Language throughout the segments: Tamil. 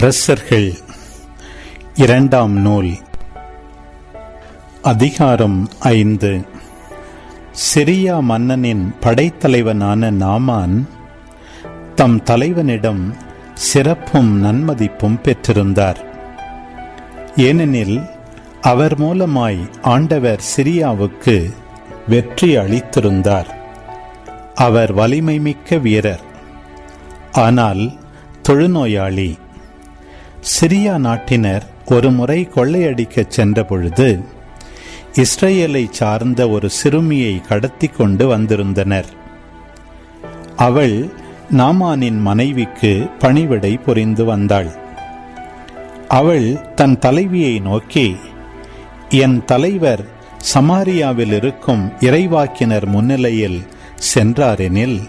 அரசர்கள். இரண்டாம் நூல். அதிகாரம் ஐந்து. சிரியா மன்னனின் படைத்தலைவனான நாமான் தம் தலைவனிடம் சிறப்பும் நன்மதிப்பும் பெற்றிருந்தார். ஏனெனில் அவர் மூலமாய் ஆண்டவர் சிரியாவுக்கு வெற்றி அளித்திருந்தார். அவர் வலிமை மிக்க வீரர். ஆனால் தொழுநோயாளி சிரியா நாட்டினர் ஒரு முறை கொள்ளையடிக்கச் சென்ற பொழுது இஸ்ரேலை சார்ந்த ஒரு சிறுமியை கடத்தி கொண்டு வந்திருந்தனர். அவள் நாமானின் மனைவிக்கு பணிவிடை புரிந்து வந்தாள். அவள் தன் தலைவியை நோக்கி என் தலைவர் சமாரியாவில் இருக்கும் இறைவாக்கினர் முன்னிலையில் சென்றாரெனில்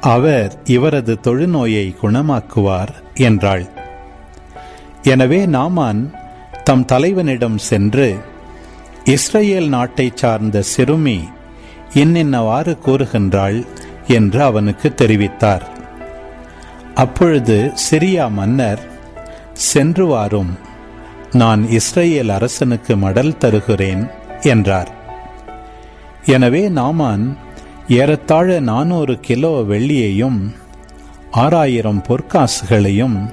அவர் இவரது தொழுநோயை குணமாக்குவார் என்றாள். எனவே நாமான் தம் தலைவனிடம் சென்று இஸ்ரேல் நாட்டை சார்ந்த சிறுமி இன்னின்னவாறு கூறுகின்றாள் என்று அவனுக்கு தெரிவித்தார். அப்பொழுது சிரியா மன்னர் சென்று வாரும் நான் இஸ்ரேல் அரசனுக்கு மடல் தருகிறேன் என்றார். எனவே நாமான் ஏறத்தாழ நானூறு கிலோ வெள்ளியையும் ஆறாயிரம் பொற்காசுகளையும்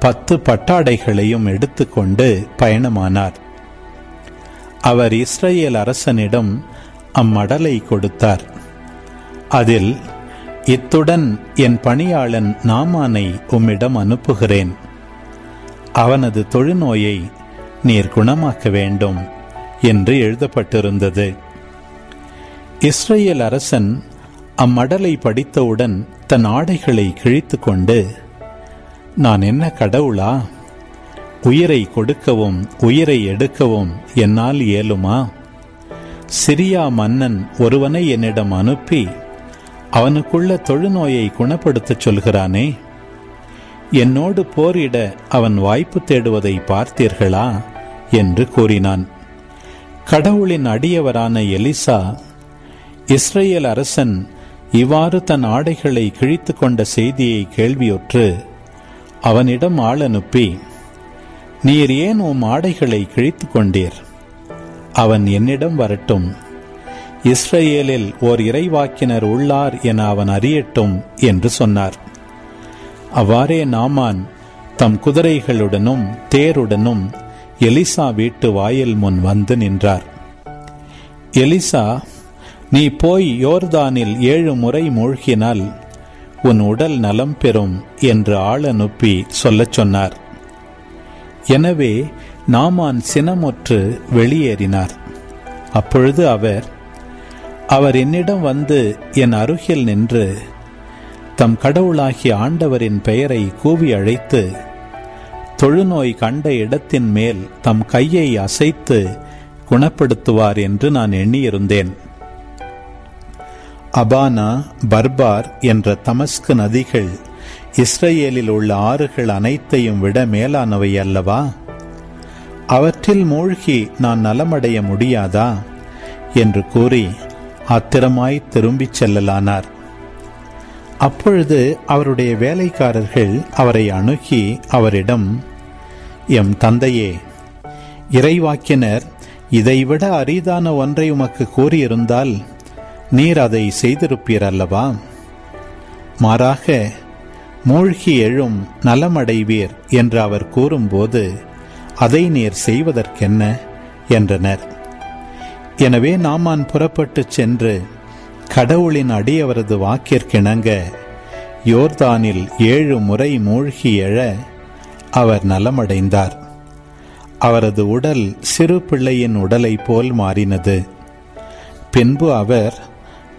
பத்து பட்டாடைகளையும் எடுத்துக்கொண்டு பயணமானார். அவர் இஸ்ரேல் அரசனிடம் அம்மடலை கொடுத்தார். அதில் இத்துடன் என் பணியாளன் நாமானை உம்மிடம் அனுப்புகிறேன். அவனது தொழுநோயை நீர் குணமாக்க வேண்டும் என்று எழுதப்பட்டிருந்தது. இஸ்ரேல் அரசன் அம்மடலை படித்தவுடன் தன் ஆடைகளை கிழித்து கொண்டு நான் என்ன கடவுளா? உயிரை கொடுக்கவும் உயிரை எடுக்கவும் என்னால் இயலுமா? சிரியா மன்னன் ஒருவனை என்னிடம் அனுப்பி அவனுக்குள்ள தொழுநோயை குணப்படுத்தச் சொல்கிறானே. என்னோடு போரிட அவன் வாய்ப்பு தேடுவதை பார்த்தீர்களா? என்று கூறினான். கடவுளின் அடியவரான எலிசா இஸ்ரேல் அரசன் இவ்வாறு தன் ஆடைகளை கிழித்து கொண்ட செய்தியை கேள்வியுற்று அவனிடம் ஆள் அனுப்பி நீர் ஏன் உம் ஆடைகளை கிழித்து கொண்டீர் அவன் என்னிடம் வரட்டும். இஸ்ரேலில் ஓர் இறைவாக்கினர் உள்ளார் என அவன் அறியட்டும் என்று சொன்னார். அவ்வாறே நாமான் தம் குதிரைகளுடனும் தேருடனும் எலிசா வீட்டு வாயில் முன் வந்து நின்றார். எலிசா நீ போய் யோர்தானில் ஏழு முறை மூழ்கினால் உன் உடல் நலம் பெறும் என்று ஆள் அனுப்பி சொல்லச் சொன்னார். எனவே நாமான் சினமுற்று வெளியேறினார். அப்பொழுது அவர் அவர் என்னிடம் வந்து என் அருகில் நின்று தம் கடவுளாகிய ஆண்டவரின் பெயரை கூவி அழைத்து தொழுநோய் கண்ட இடத்தின் மேல் தம் கையை அசைத்து குணப்படுத்துவார் என்று நான் எண்ணியிருந்தேன். அபானா பர்பார் என்ற தமஸ்கு நதிகள் இஸ்ரேலில் உள்ள ஆறுகள் அனைத்தையும் விட மேலானவை அல்லவா? அவற்றில் மூழ்கி நான் நலமடைய முடியாதா? என்று கூறி ஆத்திரமாய் திரும்பிச் செல்லலானார். அப்பொழுது அவருடைய வேலைக்காரர்கள் அவரை அணுகி அவரிடம் எம் தந்தையே இறைவாக்கினர் இதைவிட அரிதான ஒன்றை உமக்கு கூறியிருந்தால் நீர் அதை செய்திருப்பீர் அல்லவா? மாறாக மூழ்கி எழும் நலமடைவீர் என்று அவர் கூறும்போது அதை நீர் செய்வதற்கென்ன? என்றனர். எனவே நாமான் புறப்பட்டு சென்று கடவுளின் அடியவரது வாக்கிற்கிணங்க யோர்தானில் ஏழு முறை மூழ்கி எழ அவர் நலமடைந்தார். அவரது உடல் சிறு பிள்ளையின் உடலை போல் மாறினது. பின்பு அவர்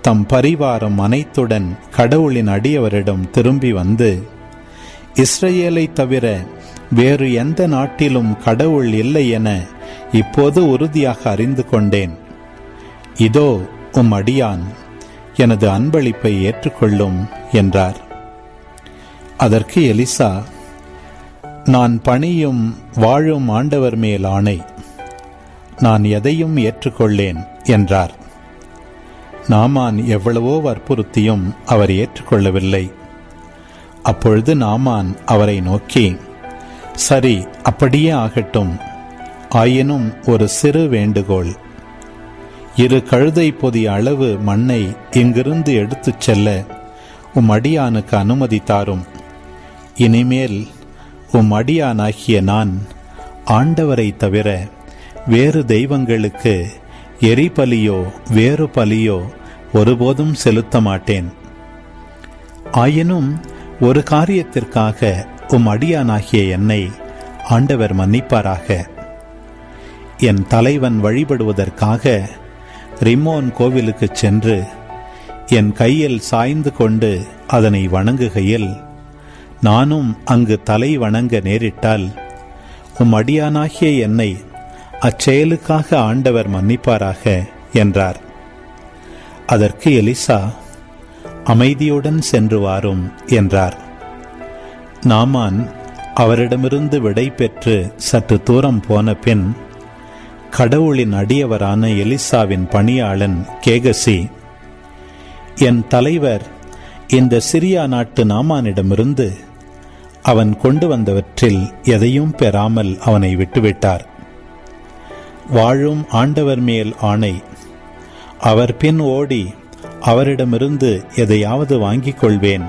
தம் பரிவாரம் அனைத்துடன் கடவுளின் அடியவரிடம் திரும்பி வந்து இஸ்ரேலை தவிர வேறு எந்த நாட்டிலும் கடவுள் இல்லை என இப்போது உறுதியாக அறிந்து கொண்டேன். இதோ உம் அடியான் எனது அன்பளிப்பை ஏற்றுக்கொள்ளும் என்றார். அதற்கு எலிசா நான் பணியும் வாழும் ஆண்டவர் மேல் ஆணை. நான் எதையும் ஏற்றுக்கொள்ளேன் என்றார். நாமான் எவ்வளவோ வற்புறுத்தியும் அவர் ஏற்றுக்கொள்ளவில்லை. அப்பொழுது நாமான் அவரை நோக்கி சரி அப்படியே ஆகட்டும். ஆயினும் ஒரு சிறு வேண்டுகோள். இரு கழுதை பொதி அளவு மண்ணை இங்கிருந்து எடுத்துச் செல்ல உம் அடியானுக்கு அனுமதி தாரும். இனிமேல் உம் அடியானாகிய நான் ஆண்டவரை தவிர வேறு தெய்வங்களுக்கு எரிபலியோ வேறு பலியோ ஒருபோதும் செலுத்த மாட்டேன். ஆயினும் ஒரு காரியத்திற்காக உம் அடியானாகிய என்னை ஆண்டவர் மன்னிப்பாராக. என் தலைவன் வழிபடுவதற்காக ரிமோன் கோவிலுக்கு சென்று என் கையில் சாய்ந்து கொண்டு அதனை வணங்குகையில் நானும் அங்கு தலை வணங்க நேரிட்டால் உம் அடியானாகிய என்னை அச்செயலுக்காக ஆண்டவர் மன்னிப்பாராக என்றார். அதற்கு எலிசா அமைதியுடன் சென்று வாரும் என்றார். நாமான் அவரிடமிருந்து விடை பெற்று சற்று தூரம் போன பின் கடவுளின் அடியவரான எலிசாவின் பணியாளன் கேகசி என் தலைவர் இந்த சிரியா நாட்டு நாமானிடமிருந்து அவன் கொண்டு வந்தவற்றில் எதையும் பெறாமல் அவனை விட்டுவிட்டார். வாழும் ஆண்டவர் மேல் ஆணை. அவர் பின் ஓடி அவரிடமிருந்து எதையாவது வாங்கிக் கொள்வேன்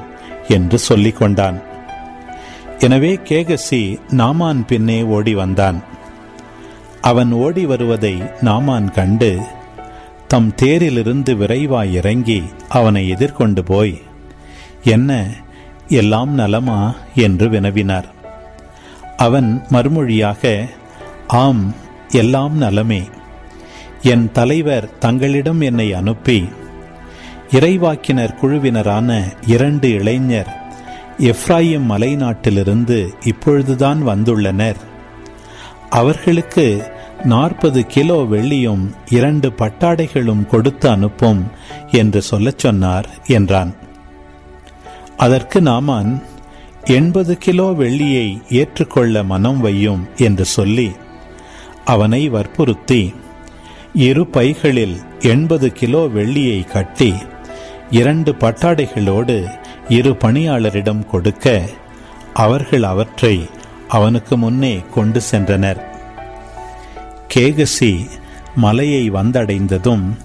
என்று சொல்லிக் கொண்டான். எனவே கேகசி நாமான் பின்னே ஓடி வந்தான். அவன் ஓடி வருவதை நாமான் கண்டு தம் தேரிலிருந்து விரைவாய் இறங்கி அவனை எதிர்கொண்டு போய் என்ன எல்லாம் நலமா? என்று வினவினார். அவன் மறுமொழியாக ஆம் எல்லாம் நலமே. என் தலைவர் தங்களிடம் என்னை அனுப்பி இறைவாக்கினர் குழுவினரான இரண்டு இளைஞர் எஃப்ராயிம் மலைநாட்டிலிருந்து இப்பொழுதுதான் வந்துள்ளனர். அவர்களுக்கு நாற்பது கிலோ வெள்ளியும் இரண்டு பட்டாடைகளும் கொடுத்து அனுப்பும் என்று சொல்லச் சொன்னார் என்றான். அதற்கு நாமான் எண்பது கிலோ வெள்ளியை ஏற்றுக்கொள்ள மனம் வையும் என்று சொல்லி அவனை வற்புறுத்தி இரு பைகளில் எண்பது கிலோ வெள்ளியை கட்டி இரண்டு பட்டாடைகளோடு இரு பணியாளரிடம் கொடுக்க அவர்கள் அவற்றை அவனுக்கு முன்னே கொண்டு சென்றனர். கேகசி மலையை வந்தடைந்ததும்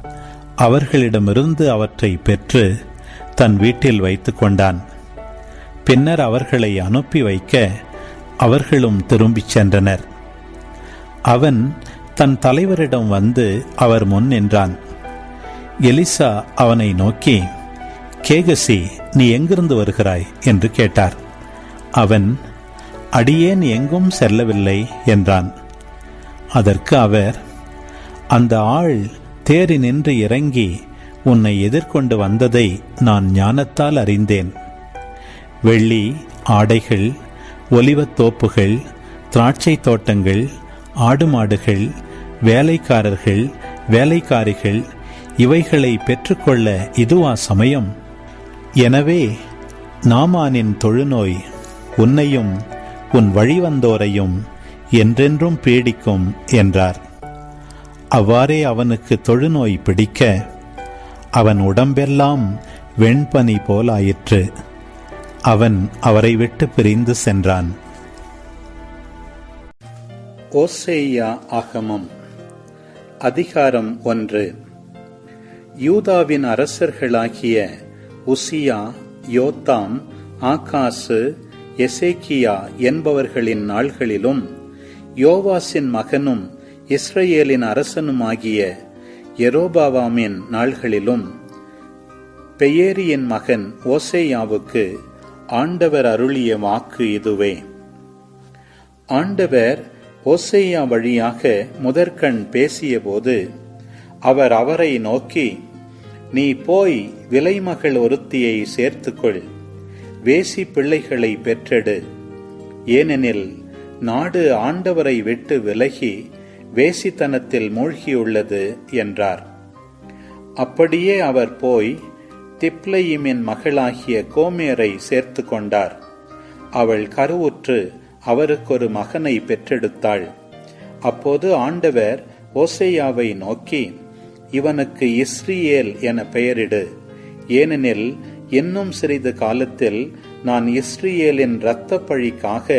அவர்களிடமிருந்து அவற்றை பெற்று தன் வீட்டில் வைத்து கொண்டான். பின்னர் அவர்களை அனுப்பி வைக்க அவர்களும் திரும்பிச் சென்றனர். அவன் தன் தலைவரிடம் வந்து அவர் முன் நின்றான். எலிசா அவனை நோக்கி கேகசி நீ எங்கிருந்து வருகிறாய்? என்று கேட்டார். அவன் அடியேன் எங்கும் செல்லவில்லை என்றான். அதற்கு அவர் அந்த ஆள் தேறி நின்று இறங்கி உன்னை எதிர்கொண்டு வந்ததை நான் ஞானத்தால் அறிந்தேன். வெள்ளி ஆடைகள் ஒலிவத் தோப்புகள் திராட்சை தோட்டங்கள் ஆடு மாடுகள் வேலைக்காரர்கள் வேலைக்காரிகள் இவைகளை பெற்றுக்கொள்ள இதுவா சமயம்? எனவே நாமானின் தொழுநோய் உன்னையும் உன் வழிவந்தோரையும் என்றென்றும் பீடிக்கும் என்றார். அவ்வாறே அவனுக்கு தொழுநோய் பிடிக்க அவன் உடம்பெல்லாம் வெண்பனி போலாயிற்று. அவன் அவரை விட்டு பிரிந்து சென்றான். ஓசேயா ஆகமம். அதிகாரம் ஒன்று. யூதாவின் அரசர்களாகிய உசியா யோத்தாம் ஆகாசு எசேக்கியா என்பவர்களின் நாள்களிலும் யோவாசின் மகனும் இஸ்ரேலின் அரசனுமாகிய எரோபாவாமின் நாள்களிலும் பெயேரியின் மகன் ஓசேயாவுக்கு ஆண்டவர் அருளிய வாக்கு இதுவே. ஆண்டவர் ஓசையா வழியாக முதற்கண் பேசியபோது அவர் அவரை நோக்கி நீ போய் விலைமகள் ஒருத்தியை சேர்த்துக்கொள் வேசி பிள்ளைகளை பெற்றெடு. ஏனெனில் நாடு ஆண்டவரை விட்டு விலகி வேசித்தனத்தில் மூழ்கியுள்ளது என்றார். அப்படியே அவர் போய் திப்லையிமின் மகளாகிய கோமேரை சேர்த்து கொண்டார் அவள் கருவுற்று அவருக்கு ஒரு மகனை பெற்றெடுத்தாள். அப்போது ஆண்டவர் ஓசையாவை நோக்கி இவனுக்கு இஸ்ரியேல் என பெயரிடு. ஏனெனில் இன்னும் சிறிது காலத்தில் நான் இஸ்ரியேலின் இரத்த பழிக்காக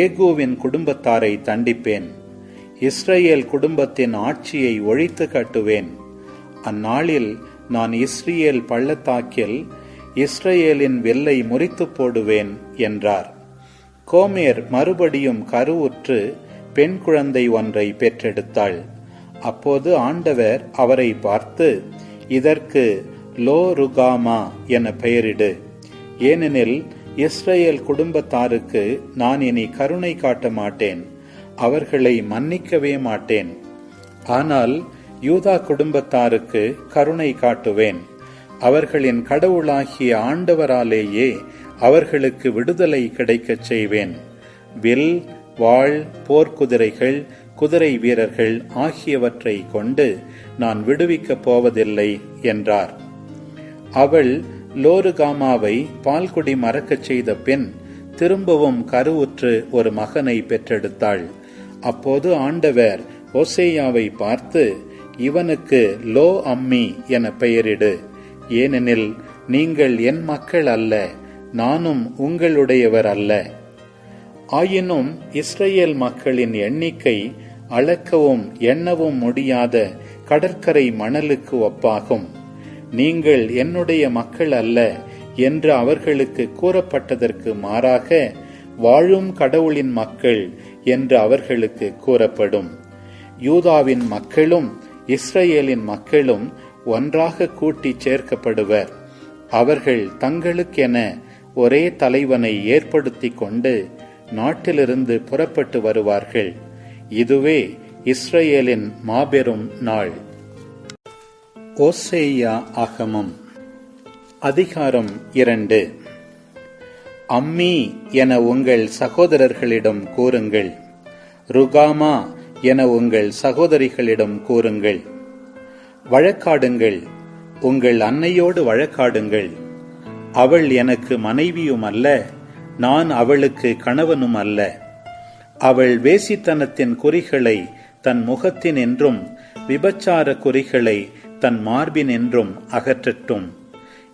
ஏகோவின் குடும்பத்தாரை தண்டிப்பேன். இஸ்ரேல் குடும்பத்தின் ஆட்சியை ஒழித்து கட்டுவேன். அந்நாளில் நான் இஸ்ரேல் பள்ளத்தாக்கில் இஸ்ரேலின் வெல்லை முறித்து போடுவேன் என்றார். கோமேர் மறுபடியும் கருவுற்று பெண் குழந்தை ஒன்றை பெற்றெடுத்தாள். அப்போது ஆண்டவர் அவரை பார்த்து இதற்கு லோ ருகாமா என பெயரிடு. ஏனெனில் இஸ்ரேல் குடும்பத்தாருக்கு நான் இனி கருணை காட்ட மாட்டேன் அவர்களை மன்னிக்கவே மாட்டேன். ஆனால் யூதா குடும்பத்தாருக்கு கருணை காட்டுவேன். அவர்களின் கடவுளாகிய ஆண்டவராலேயே அவர்களுக்கு விடுதலை கிடைக்கச் செய்வேன். வில் வாழ் போர்க்குதிரைகள் குதிரை வீரர்கள் ஆகியவற்றை கொண்டு நான் விடுவிக்கப் போவதில்லை என்றார். அவள் லோருகாமாவை பால்குடி மறக்கச் செய்த பின் திரும்பவும் கருவுற்று ஒரு மகனை பெற்றெடுத்தாள். அப்போது ஆண்டவர் ஓசேயாவை பார்த்து இவனுக்கு லோ அம்மி என பெயரிடு. ஏனெனில் நீங்கள் என் மக்கள் அல்ல. நானும் உங்களுடையவர் அல்ல. ஆயினும் இஸ்ரேல் மக்களின் எண்ணிக்கை அளக்கவும் எண்ணவும் முடியாத கடற்கரை மணலுக்கு ஒப்பாகும். நீங்கள் என்னுடைய மக்கள் அல்ல என்று அவர்களுக்கு கூறப்பட்டதற்கு மாறாக வாழும் கடவுளின் மக்கள் என்று அவர்களுக்கு கூறப்படும். யூதாவின் மக்களும் இஸ்ரேலின் மக்களும் ஒன்றாக கூட்டி சேர்க்கப்படுவர். அவர்கள் தங்களுக்கென ஒரே தலைவனை ஏற்படுத்திக் கொண்டு நாட்டிலிருந்து புறப்பட்டு வருவார்கள். இதுவே இஸ்ரேலின் மாபெரும் நாள். ஓசேயா ஆகமம் அதிகாரம் இரண்டு. அம்மி என உங்கள் சகோதரர்களிடம் கூறுங்கள். ருகாமா என உங்கள் சகோதரிகளிடம் கூறுங்கள். வழக்காடுங்கள். உங்கள் அன்னையோடு வழக்காடுங்கள். அவள் எனக்கு மனைவியும் அல்ல நான் அவளுக்கு கணவனும் அல்ல அவள் வேசித்தனத்தின் குறிகளை தன் முகத்தின் என்றும் விபச்சார குறிகளை தன் மார்பின் என்றும் அகற்றட்டும்.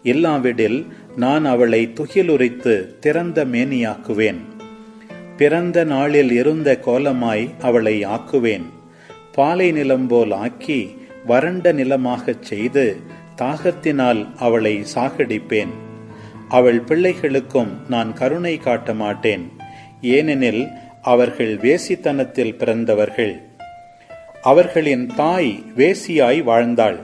இல்லாவிடில் நான் அவளை துகிலுரைத்து திறந்த மேனியாக்குவேன். பிறந்த நாளில் இருந்த கோலமாய் அவளை ஆக்குவேன். பாலை நிலம் போல் ஆக்கி வறண்ட நிலமாகச் செய்து தாகத்தினால் அவளை சாகடிப்பேன். அவள் பிள்ளைகளுக்கும் நான் கருணை காட்ட மாட்டேன். ஏனெனில் அவர்கள் வேசித்தனத்தில் பிறந்தவர்கள். அவர்களின் தாய் வேசியாய் வாழ்ந்தாள்.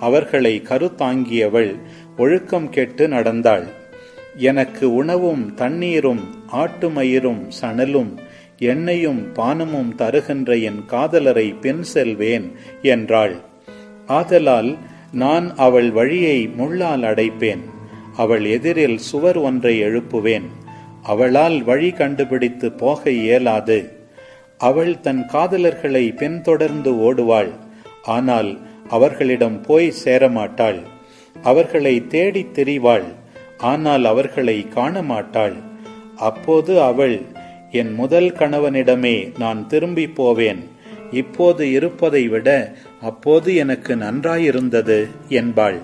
அவர்களை கருத்தாங்கியவள் ஒழுக்கம் கெட்டு நடந்தாள். எனக்கு உணவும் தண்ணீரும் ஆட்டுமயிரும் சணலும் எண்ணெயும் பானமும் தருகின்ற என் காதலரை பின் செல்வேன் என்றாள். ஆதலால் நான் அவள் வழியை முள்ளால் அடைப்பேன். அவள் எதிரில் சுவர் ஒன்றை எழுப்புவேன். அவளால் வழி கண்டுபிடித்து போக இயலாது. அவள் தன் காதலர்களை பின்தொடர்ந்து ஓடுவாள். ஆனால் அவர்களிடம் போய் சேரமாட்டாள். அவர்களை தேடித் திரிவாள். ஆனால் அவர்களை காண மாட்டாள் அப்போது அவள் என் முதல் கணவனிடமே நான் திரும்பி போவேன். இப்போது இருப்பதை விட அப்போது எனக்கு நன்றாயிருந்தது என்பாள்.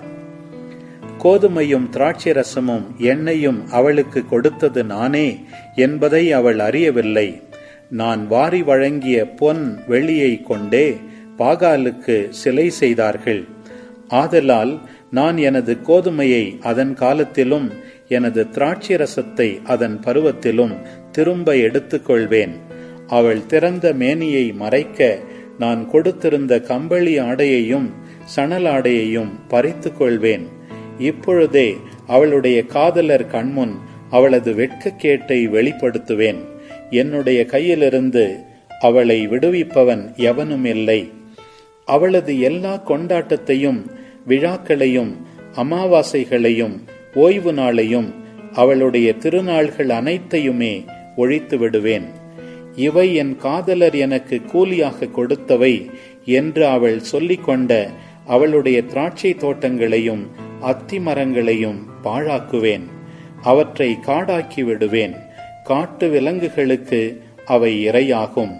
கோதுமையும் திராட்சை ரசமும் எண்ணெயும் அவளுக்கு கொடுத்தது நானே என்பதை அவள் அறியவில்லை. நான் வாரி வழங்கிய பொன் வெளியை கொண்டே பாகாலுக்கு சிலை செய்தார்கள். ஆதலால் நான் எனது கோதுமையை அதன் காலத்திலும் எனது திராட்சை ரசத்தை அதன் பருவத்திலும் திரும்ப எடுத்துக்கொள்வேன். அவள் திறந்த மேனியை மறைக்க நான் கொடுத்திருந்த கம்பளி ஆடையையும் சணல் ஆடையையும் பறித்துக்கொள்வேன். இப்பொழுதே அவளுடைய காதலர் கண்முன் அவளது வெட்கக்கேட்டை வெளிப்படுத்துவேன். என்னுடைய கையிலிருந்து அவளை விடுவிப்பவன் எவனும் இல்லை. அவளது எல்லா கொண்டாட்டத்தையும் விழாக்களையும் அமாவாசைகளையும் ஓய்வு நாளையும் அவளுடைய திருநாள்கள் அனைத்தையுமே ஒழித்து விடுவேன். இவை என் காதலர் எனக்கு கூலியாக கொடுத்தவை என்று அவள் சொல்லிக்கொண்ட அவளுடைய திராட்சை தோட்டங்களையும் அத்தி மரங்களையும் பாழாக்குவேன். அவற்றை காடாக்கி விடுவேன். காட்டு விலங்குகளுக்கு அவை இரையாகும்.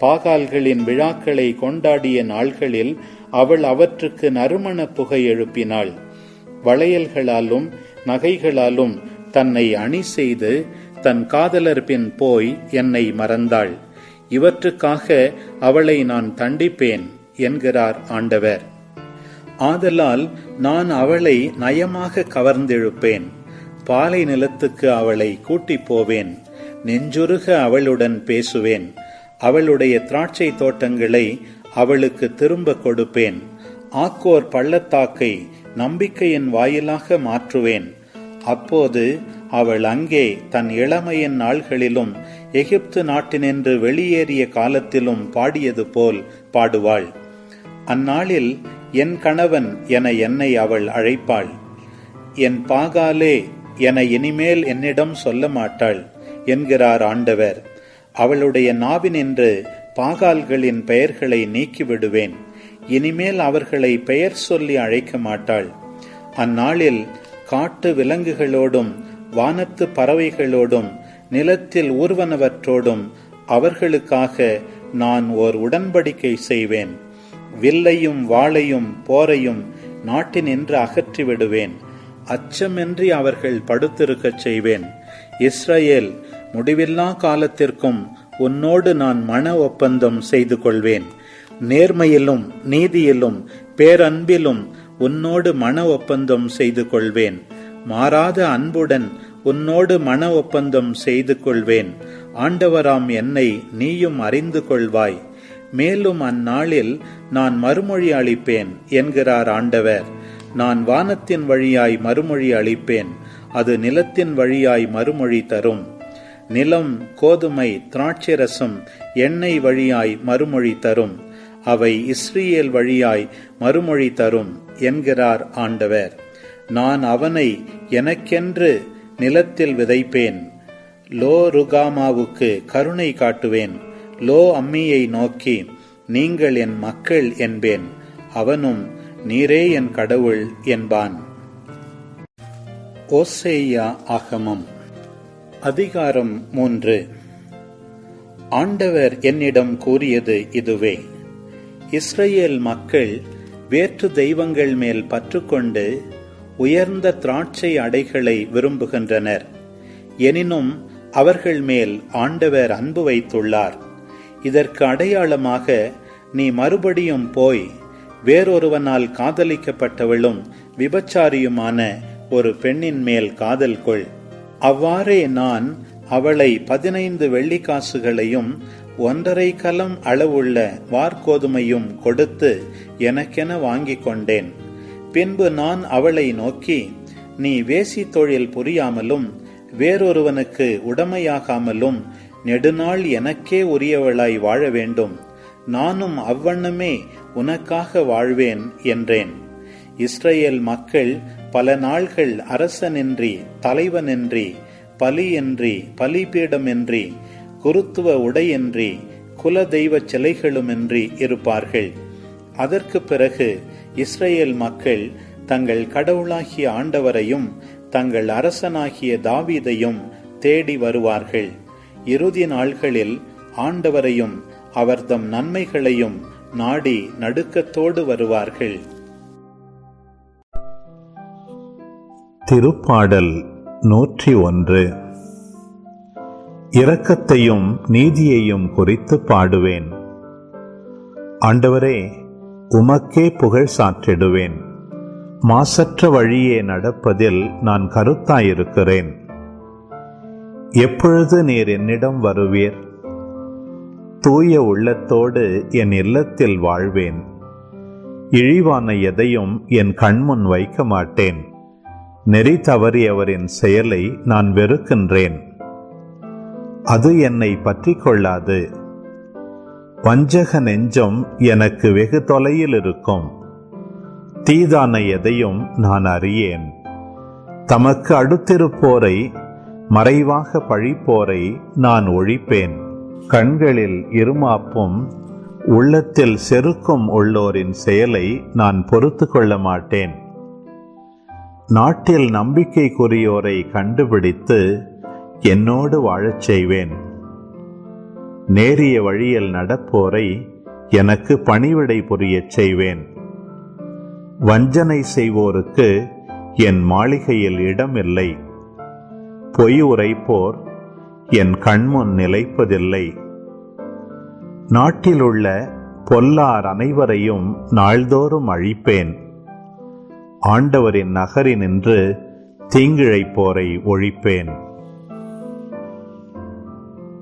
பாகால்களின் விழாக்களை கொண்டாடிய நாள்களில் அவள் அவற்றுக்கு நறுமண புகை எழுப்பினாள். வளையல்களாலும் நகைகளாலும் தன்னை அணி செய்து தன் காதலர் பின் போய் என்னை மறந்தாள். இவற்றுக்காக அவளை நான் தண்டிப்பேன் என்கிறார் ஆண்டவர். ஆதலால் நான் அவளை நயமாக கவர்ந்தெழுப்பேன். பாலை நிலத்துக்கு அவளை கூட்டிப் போவேன். நெஞ்சுருக அவளுடன் பேசுவேன். அவளுடைய திராட்சை தோட்டங்களை அவளுக்கு திரும்ப கொடுப்பேன். ஆக்கோர் பள்ளத்தாக்கை நம்பிக்கையின் வாயிலாக மாற்றுவேன். அப்போது அவள் அங்கே தன் இளமையின் நாள்களிலும் எகிப்து நாட்டினின்று வெளியேறிய காலத்திலும் பாடியது போல் பாடுவாள். அந்நாளில் என் கணவன் என என்னை அவள் அழைப்பாள். என் பாகாலே என இனிமேல் என்னிடம் சொல்ல மாட்டாள் என்கிறார் ஆண்டவர். அவளுடைய நாவினின்று பாகால்களின் பெயர்களை நீக்கிவிடுவேன். இனிமேல் அவர்களை பெயர் சொல்லி அழைக்க மாட்டாள். அந்நாளில் காட்டு விலங்குகளோடும் வானத்து பறவைகளோடும் நிலத்தில் ஊர்வனவற்றோடும் அவர்களுக்காக நான் ஓர் உடன்படிக்கை செய்வேன். வில்லையும் வாளையும் போரையும் நாட்டினின்று அகற்றி விடுவேன் அச்சமின்றி அவர்கள் படுத்திருக்கச் செய்வேன். இஸ்ரேல் முடிவில்லா காலத்திற்கும் உன்னோடு நான் மன ஒப்பந்தம் செய்து கொள்வேன். நேர்மையிலும் நீதியிலும் பேரன்பிலும் உன்னோடு மன ஒப்பந்தம் செய்து கொள்வேன். மாறாத அன்புடன் உன்னோடு மன ஒப்பந்தம் செய்து கொள்வேன். ஆண்டவராம் என்னை நீயும் அறிந்து கொள்வாய். மேலும் அந்நாளில் நான் மறுமொழி அளிப்பேன் என்கிறார் ஆண்டவர். நான் வானத்தின் வழியாய் மறுமொழி அளிப்பேன் அது நிலத்தின் வழியாய் மறுமொழி தரும். நிலம் கோதுமை திராட்சரசம் எண்ணெய் வழியாய் மறுமொழி தரும். அவை இஸ்ரேல் வழியாய் மறுமொழி தரும் என்கிறார் ஆண்டவர். நான் அவனை எனக்கென்று நிலத்தில் விதைப்பேன். லோ ருகாமாவுக்கு கருணை காட்டுவேன். லோ அம்மியை நோக்கி நீங்கள் என் மக்கள் என்பேன். அவனும் நீரே என் கடவுள் என்பான். ஓசேயா ஆகமம் அதிகாரம் மூன்று. ஆண்டவர் என்னிடம் கூறியது இதுவே. இஸ்ரேல் மக்கள் வேற்று தெய்வங்கள் மேல் பற்றுக்கொண்டு உயர்ந்த திராட்சை அடைகளை விரும்புகின்றனர். எனினும் அவர்கள் மேல் ஆண்டவர் அன்பு வைத்துள்ளார். இதற்கு அடையாளமாக நீ மறுபடியும் போய் வேறொருவனால் காதலிக்கப்பட்டவளும் விபச்சாரியுமான ஒரு பெண்ணின் மேல் காதல் கொள். அவ்வாறே நான் அவளை பதினைந்து வெள்ளிக்காசுகளையும் ஒன்றரை கலம் அளவுள்ள வார்கோதுமையும் கொடுத்து எனக்கென வாங்கிக் கொண்டேன். பின்பு நான் அவளை நோக்கி நீ வேசி தொழில் புரியாமலும் வேறொருவனுக்கு உடமையாகாமலும் நெடுநாள் எனக்கே உரியவளாய் வாழ வேண்டும். நானும் அவ்வண்ணமே உனக்காக வாழ்வேன் என்றேன். இஸ்ரேல் மக்கள் பல நாள்கள் அரசனின்றி தலைவனின்றி பலியின்றி பலிபீடமின்றி குருத்துவ உடையின்றி குல தெய்வ சிலைகளுமின்றி இருப்பார்கள். அதற்கு பிறகு இஸ்ரேல் மக்கள் தங்கள் கடவுளாகிய ஆண்டவரையும் தங்கள் அரசனாகிய தாவீதையும் தேடி வருவார்கள். இறுதி நாள்களில் ஆண்டவரையும் அவர்தம் நன்மைகளையும் நாடி நடுக்கத்தோடு வருவார்கள். திருப்பாடல் நூற்றி ஒன்று. இரக்கத்தையும் நீதியையும் குறித்து பாடுவேன். ஆண்டவரே உமக்கே புகழ் சாற்றிடுவேன். மாசற்ற வழியே நடப்பதில் நான் கருத்தாயிருக்கிறேன். எப்பொழுது நீர் என்னிடம் வருவீர்? தூய உள்ளத்தோடு என் இல்லத்தில் வாழ்வேன். இழிவான எதையும் என் கண்முன் வைக்க மாட்டேன் நெறி தவறியவரின் செயலை நான் வெறுக்கின்றேன். அது என்னை பற்றி கொள்ளாது வஞ்சக நெஞ்சம் எனக்கு வெகு தொலையில் இருக்கும். தீதான எதையும் நான் அறியேன். தமக்கு அடுத்திருப்போரை மறைவாக பழிப்போரை நான் ஒழிப்பேன். கண்களில் இருமாப்பும் உள்ளத்தில் செருக்கும் உள்ளோரின் செயலை நான் பொறுத்து கொள்ள மாட்டேன். நாட்டில் நம்பிக்கைக்குரியோரை கண்டுபிடித்து என்னோடு வாழச் செய்வேன். நேரிய வழியில் நடப்போரை எனக்கு பணிவிடை புரியச் செய்வேன். வஞ்சனை செய்வோருக்கு என் மாளிகையில் இடமில்லை. பொய் உரைப்போர் என் கண்முன் நிலைப்பதில்லை. நாட்டிலுள்ள பொல்லார் அனைவரையும் நாள்தோறும் அழிப்பேன். ஆண்டவரின் நகரினின்று தீங்கிழைப்போரை ஒழிப்பேன்.